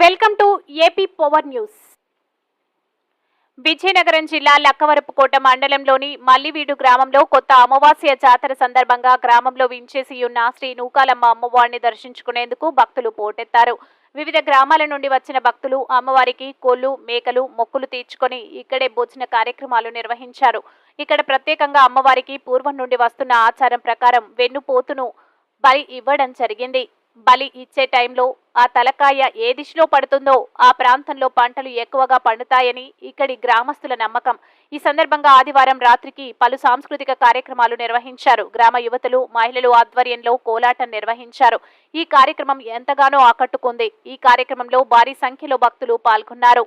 Welcome to AP power news. Vizianagaram జిల్లా లక్కవరపుకోట మండలంలోని మల్లివీడు గ్రామంలో కొత్త అమావాస్య జాతర సందర్భంగా గ్రామంలో వించేసి ఉన్న శ్రీ నూకాలమ్మ అమ్మవారిని దర్శించుకునేందుకు భక్తులు పోటెత్తారు. వివిధ గ్రామాల నుండి వచ్చిన భక్తులు అమ్మవారికి కోళ్ళు మేకలు మొక్కులు తీర్చుకొని ఇక్కడే భోజన కార్యక్రమాలు నిర్వహించారు. ఇక్కడ ప్రత్యేకంగా అమ్మవారికి పూర్వం నుండి వస్తున్న ఆచారం ప్రకారం వెన్నుపోతును బలి ఇవ్వడం జరిగింది. బలి ఇచ్చే టైంలో ఆ తలకాయ ఏ దిశలో పడుతుందో ఆ ప్రాంతంలో పంటలు ఎక్కువగా పండుతాయని ఇక్కడి గ్రామస్తుల నమ్మకం. ఈ సందర్భంగా ఆదివారం రాత్రికి పలు సాంస్కృతిక కార్యక్రమాలు నిర్వహించారు. గ్రామ యువతులు మహిళలు ఆధ్వర్యంలో కోలాటం నిర్వహించారు. ఈ కార్యక్రమం ఎంతగానో ఆకట్టుకుంది. ఈ కార్యక్రమంలో భారీ సంఖ్యలో భక్తులు పాల్గొన్నారు.